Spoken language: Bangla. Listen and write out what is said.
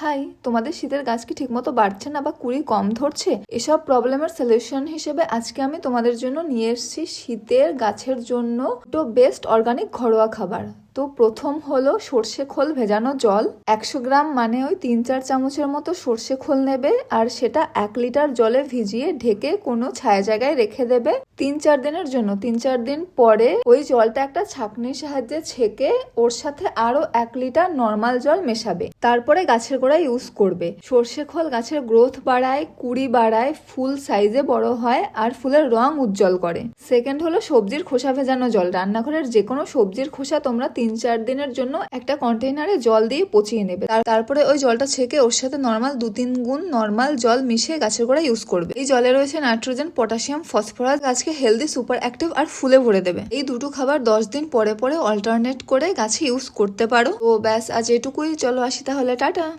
হাই তোমাদের শীতের গাছ কি ঠিকমতো বাড়ছে না বা কুড়ি কম ধরছে? এসব প্রবলেমের সলিউশন হিসেবে আজকে আমি তোমাদের জন্য নিয়ে এসেছি শীতের গাছের জন্য দুটো বেস্ট অর্গানিক ঘরোয়া খাবার। তো প্রথম হলো সর্ষে খোল ভেজানো জল। একশো গ্রাম মানে ওই তিন চার চামচের মতো সর্ষে খোল নেবে আর সেটা এক লিটার জলে ভিজিয়ে ঢেকে কোনো ছায়া জায়গায় রেখে দেবে তিন চার দিনের জন্য। তিন চার দিন পরে ওই জলটা একটা ছাঁকনির সাহায্যে ছেঁকে ওর সাথে আরও এক লিটার নর্মাল জল মেশাবে। তারপরে গাছের গোড়ায় ইউজ করবে। সর্ষে খোল গাছের গ্রোথ বাড়ায়, কুড়ি বাড়ায়, ফুল সাইজে বড় হয় আর ফুলের রং উজ্জ্বল করে। সেকেন্ড হলো সবজির খোসা ভেজানো জল। রান্নাঘরের যে কোনো সবজির খোসা তোমরা তিন চার দিনের জন্য একটা কন্টেইনারে জল দিয়ে পচিয়ে নেবে। তার- তারপরে ওই জলটা ছেঁকে ওর সাথে নর্মাল দু তিন গুণ নর্মাল জল মিশিয়ে গাছের গোড়া ইউজ করবে। এই জলে রয়েছে নাইট্রোজেন পটাশিয়াম ফসফরাস গাছকে হেলদি সুপার অ্যাক্টিভ আর ফুলে ভরে দেবে। এই দুটো খাবার দশ দিন পরে পরে অল্টারনেট করে গাছে ইউজ করতে পারো। তো ব্যাস, আজ এটুকুই। চলো আসি তাহলে, টাটা!